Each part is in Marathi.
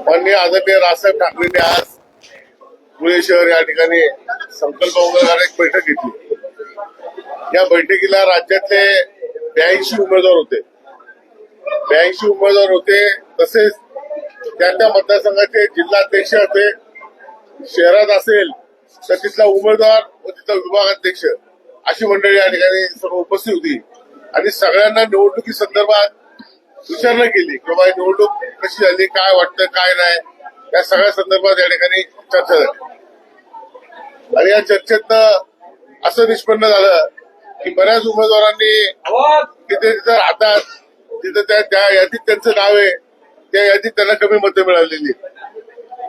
माननीय आदरणीय राजसाहेब ठाकरेंनी आज पुणे शहर या ठिकाणी संकल्प उमेदवार एक बैठक घेतली. या बैठकीला राज्यातले ब्याऐंशी उमेदवार होते. ब्याऐंशी उमेदवार होते तसेच त्या त्या मतदारसंघाचे जिल्हाध्यक्ष होते शहरात असेल तर तिथला उमेदवार व तिथला विभागाध्यक्ष अशी मंडळी या ठिकाणी सर्व उपस्थित होती. आणि सगळ्यांना निवडणुकी संदर्भात विचारणा केली की बाबा निवडणूक कशी झाली काय वाटतं काय नाही या सगळ्या संदर्भात या ठिकाणी चर्चा झाली. आणि या चर्चेतनं असं निष्पन्न झालं की बऱ्याच उमेदवारांनी तिथे तिथं राहतात तिथं त्या त्या यादीत त्यांचं नाव आहे त्या यादीत त्यांना कमी मतं मिळालेली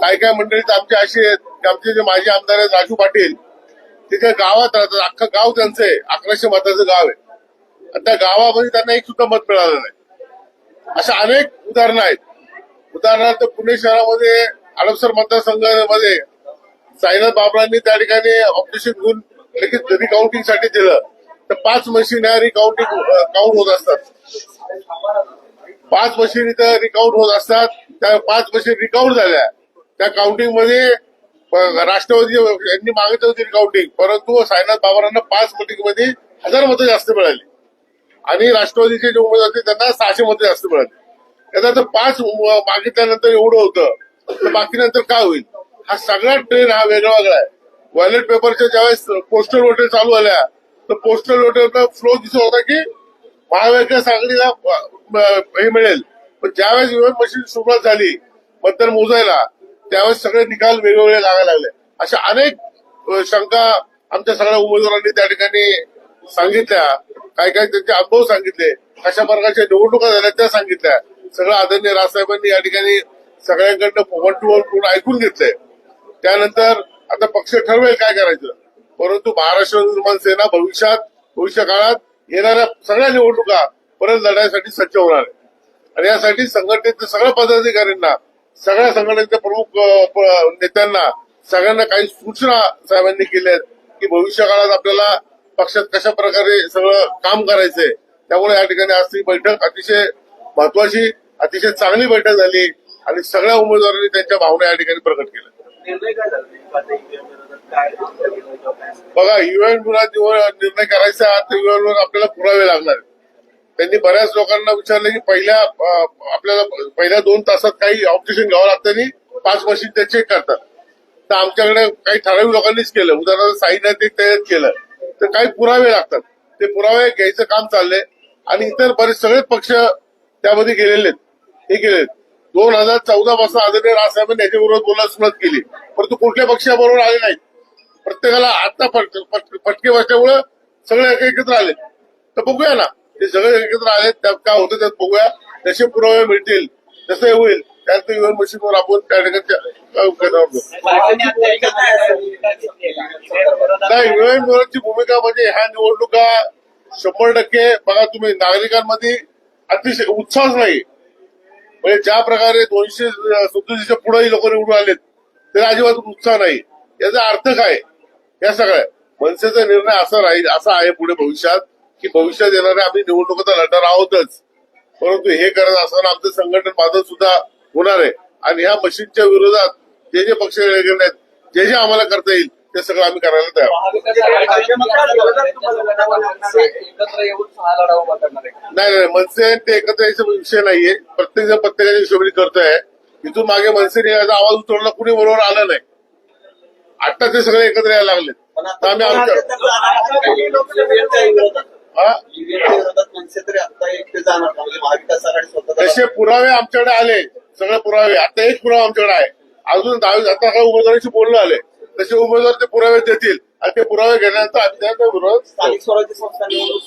काय काय मंडळीत आमचे असे आहेत की आमचे जे माजी आमदार आहेत राजू पाटील तिथे गावात राहतात. अख्खं गाव त्यांचं आहे. अकराशे मताचं गाव आहे. आणि त्या गावामध्ये त्यांना एक सुद्धा मत मिळालं नाही. अशा अनेक उदाहरणं आहेत. उदाहरणार्थ पुणे शहरामध्ये हडपसर मतदारसंघामध्ये साईनाथ बाबरांनी त्या ठिकाणी ऑपरेशन घेऊन लगेच रिकाउंटिंगसाठी दिलं. तर पाच मशीन या रिकाउंटिंग काउंट होत असतात. पाच मशीन इथं रिकाउंट होत असतात. त्या पाच मशीन रिकाउंट झाल्या. त्या काउंटिंगमध्ये राष्ट्रवादी यांनी मागितलं होती रिकाउंटिंग परंतु साईनाथ बाबरांना पाच मिटिंगमध्ये हजार मतं जास्त मिळाली. आणि राष्ट्रवादीचे जे उमेदवार होते त्यांना सहाशे मते जास्त मिळाले. त्याचा तर पाच मागितल्यानंतर एवढं होतं. तर बाकी नंतर काय होईल? हा सगळा ट्रेन हा वेगळा वेगळा आहे वॉयलेट पेपरच्या ज्यावेळेस पोस्टल वोटर चालू झाल्या तर पोस्टल वोटरचा फ्लो दिसत होता की महाविकास आघाडीला हे मिळेल. पण ज्यावेळेस विमान मशीन सुरुवात झाली मतदान मोजायला त्यावेळेस सगळे निकाल वेगवेगळे लागायला लागले. अशा अनेक शंका आमच्या सगळ्या उमेदवारांनी त्या ठिकाणी सांगितल्या. काय काय त्यांचे अनुभव सांगितले कशा प्रकारच्या निवडणुका झाल्या त्या सांगितल्या. सगळं आदरणीय राजसाहेबांनी या ठिकाणी सगळ्यांकडनं वन टू वन पूर्ण ऐकून घेतलंय त्यानंतर आता पक्ष ठरवेल काय करायचं. परंतु महाराष्ट्र निर्माण सेना भविष्यात भविष्य काळात येणाऱ्या सगळ्या निवडणुका परत लढायसाठी सज्ज होणार आहे. आणि यासाठी संघटनेच्या सगळ्या पदाधिकाऱ्यांना सगळ्या संघटनेच्या प्रमुख नेत्यांना सगळ्यांना काही सूचना साहेबांनी केल्या आहेत की भविष्य काळात आपल्याला पक्षात कशा प्रकारे सगळं काम करायचंय त्यामुळे या ठिकाणी आज ही बैठक अतिशय महत्वाची अतिशय चांगली बैठक झाली आणि सगळ्या उमेदवारांनी त्यांच्या भावना या ठिकाणी प्रकट केल्या? बघा युएन निर्णय करायचा तर वर आपल्याला पुरावे लागणार. त्यांनी बऱ्याच लोकांना विचारलं की पहिल्या आपल्याला पहिल्या दोन तासात काही ऑपरेशन घ्यावं लागतं आणि पाच मशीन ते चेक करतात. तर आमच्याकडे काही ठराविक लोकांनीच केलं. उदाहरणार्थ साईनाथ तयार केलं. तर काही पुरावे लागतात. ते पुरावे घ्यायचं काम चाललंय. आणि इतर बरेच सगळेच पक्ष त्यामध्ये गेलेले हे गेले दोन हजार चौदा पासून आदरणीय राजसाहेबांनी याच्याबरोबर बोलायला सुरुवात केली. परंतु कुठल्या पक्षाबरोबर आले नाहीत. प्रत्येकाला आता फटके बसल्यामुळं सगळे एक- एकत्र आले. तर बघूया ना. ते सगळे एकत्र आले त्यात काय होतं त्यात बघूया. जसे पुरावे मिळतील तसे होईल. त्यात युएन मशीनवर आपण त्या ठिकाणी काय करणार भूमिका नाही भूमिका म्हणजे ह्या निवडणुका शंभर टक्के बघा तुम्ही नागरिकांमध्ये अतिशय उत्साह नाही. म्हणजे ज्या प्रकारे दोनशे सत्तोशीच्या पुढेही लोक निवडून आलेत त्याला अजिबात उत्साह नाही. याचा अर्थ काय? या सगळ्या मनसेचा निर्णय असा राहील असा आहे पुढे भविष्यात की भविष्यात येणाऱ्या आम्ही निवडणुका तर लढणार आहोतच. परंतु हे करत असताना आमचं संघटन बांधत सुद्धा होणार आहे. आणि ह्या मशीनच्या विरोधात जे जे पक्ष वेगळे आहेत जे जे आम्हाला करता येईल ते सगळं आम्ही करायला तयार नाही नाही मनसे ते एकत्र यायचा विषय नाहीये. प्रत्येक जण प्रत्येकाच्या हिशोबाने करतोय. इथून मागे मनसेने याचा आवाज उचलला कुणी बरोबर आलं नाही. आता ते सगळे एकत्र यायला लागले तर आम्ही आमच्या हा? म्हणजे तसे पुरावे आमच्याकडे आले. सगळे पुरावे आता एक पुरावा आमच्याकडे आहे. अजून दहावी आता काय उमेदवारांशी बोलणं आले. तसे उमेदवार ते पुरावे देतील आणि ते पुरावे त्यांचा विरोध स्थानिक स्वराज्य संस्था निवडणूक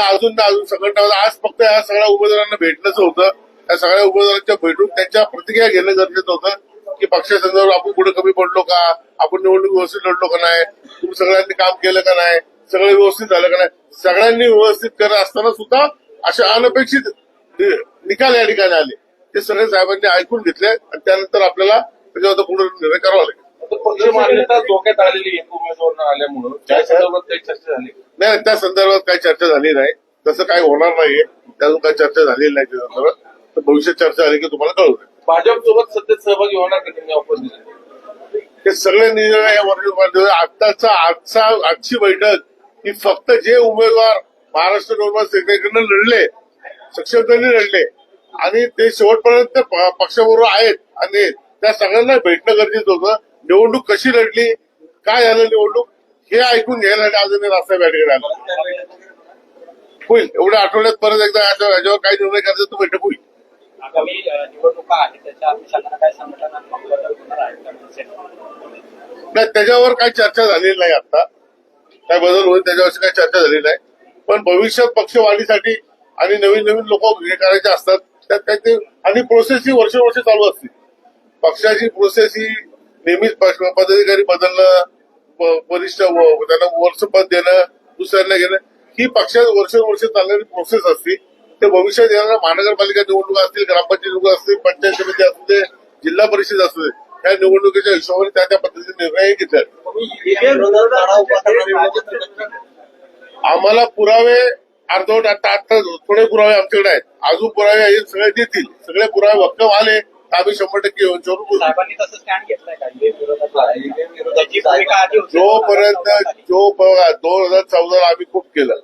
अजून नाही अजून संघटना आज फक्त या सगळ्या उमेदवारांना भेटणंच होतं. त्या सगळ्या उमेदवारांच्या भेटून त्यांच्या प्रतिक्रिया घेणं गरजेचं होतं की पक्षासंदर्भात आपण कुठे कमी पडलो का? आपण निवडणूक व्यवस्थित लढलो का नाही? तुम्ही सगळ्यांनी काम केलं का नाही? सगळं व्यवस्थित झालं का नाही? सगळ्यांनी व्यवस्थित करत असताना सुद्धा असे अनपेक्षित नि- निकाल या ठिकाणी आले. ते सगळे साहेबांनी ऐकून घेतले आणि त्यानंतर आपल्याला त्याच्यावर पुढे निर्णय करावा लागेल. धोक्यात आलेली आहे उमेदवार आल्यामुळं. त्या संदर्भात काही चर्चा झाली नाही त्या संदर्भात काही चर्चा झाली नाही. तसं काही होणार नाहीये. त्यातून काही चर्चा झालेली नाही त्याच्यानंतर तर भविष्यात चर्चा झाली की तुम्हाला कळू भाजप सोबत सध्या सहभागी होणार का ऑपोजिशन हे सगळे निर्णय या वर्ग आत्ताचा आजचा आजची बैठक ही फक्त जे उमेदवार महाराष्ट्र नवनिर्माण सेनेकडनं लढले सक्षमतेने लढले. आणि ते शेवटपर्यंत पक्षाबरोबर आहेत. आणि त्या सगळ्यांना भेटणं गरजेचं होतं. निवडणूक कशी लढली? काय झालं निवडणूक? हे ऐकून घ्यायला आज मी रास्ता बॅटकडे आलो होईल. एवढ्या आठवड्यात परत एकदा याच्यावर काही निर्णय करायचा तो बैठक होईल. आगामी अ, निवडणुका आहेत. त्याच्या अनुषंगानं काय संघटनात्मक बदल होणार आहेत का? मनसेत? नाही त्याच्यावर काही चर्चा झालेली नाही आता. काय बदल होईल त्याच्यावर काही चर्चा झाली नाही. पण भविष्यात पक्षवाढीसाठी आणि नवीन नवीन लोक हे करायचे असतात त्यात काही ते आणि प्रोसेस ही वर्षोवर्ष चालू असते. पक्षाची प्रोसेस ही नेहमीच पक्ष- पदाधिकारी बदलणं वरिष्ठ त्यांना वर्षपद देणं दुसऱ्यांना घेणं ही पक्षात वर्षोवर्ष चालणारी प्रोसेस असते. ते भविष्यात येणाऱ्या महानगरपालिका निवडणुका असतील ग्रामपंचायत निवडणूक असतील पंचायत समिती असू दे जिल्हा परिषद असू दे त्या निवडणुकीच्या हिशोबाने त्या त्या पद्धतीने निर्णय घेतले आम्हाला पुरावे अर्धवट आता आता थोडे पुरावे आमच्याकडे आहेत. अजून पुरावे हे सगळे देतील. सगळे पुरावे भक्कम आले तर आम्ही शंभर टक्के होती. जोपर्यंत जो बघा दोन हजार चौदाला आम्ही खूप केलं.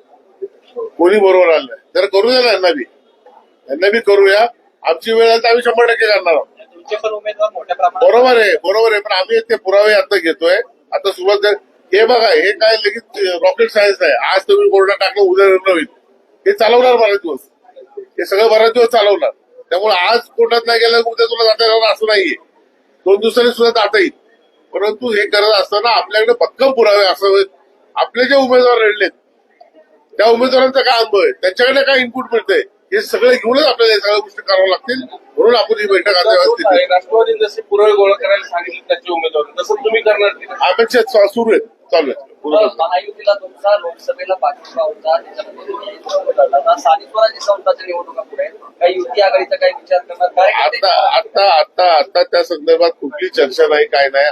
कोणी बरोबर आलं नाही. तर करू द्या ना यांना बी? यांना बी करूया. आमची वेळ आली तर आम्ही शंभर टक्के करणार आहोत. बरोबर आहे बरोबर आहे. पण आम्ही ते पुरावे आता घेतोय. आता सुरुवात. हे बघा हे काय लगेच रॉकेट सायन्स आहे आज तुम्ही कोरडा टाकलं उद्या नवीन. होईल हे चालवणार बरेच दिवस. हे सगळं बरेच दिवस चालवणार. त्यामुळे आज कोर्टात नाही गेलं उद्या तुला जाता येणार असं नाहीये. दोन दिवसांनी सुद्धा जाता येईल. परंतु हे करत असताना आपल्याकडे भक्कम पुरावे असावेत. आपले जे उमेदवार लढलेत त्या उमेदवारांचा काय अनुभव आहे? त्यांच्याकडे काय इनपुट मिळतंय? हे सगळे घेऊनच आपल्याला या सगळ्या गोष्टी कराव्या लागतील. म्हणून आपण ही बैठक आता. राष्ट्रवादी जसे पुरावे गोळा करायला सांगितले त्याचे उमेदवार. तसं तुम्ही करणार? अपेक्षा चा- सुरू आहेत. चालू आहेत. महायुतीला तुमचा लोकसभेला पाठिंबा होता. त्याच्यामध्ये. स्थानिक स्वराज्य संस्थाच्या निवडणुका पुढे. काही युती आघाडीचा काही विचार करणार. काय आता आता आता आता त्या संदर्भात कुठली चर्चा नाही काय नाही.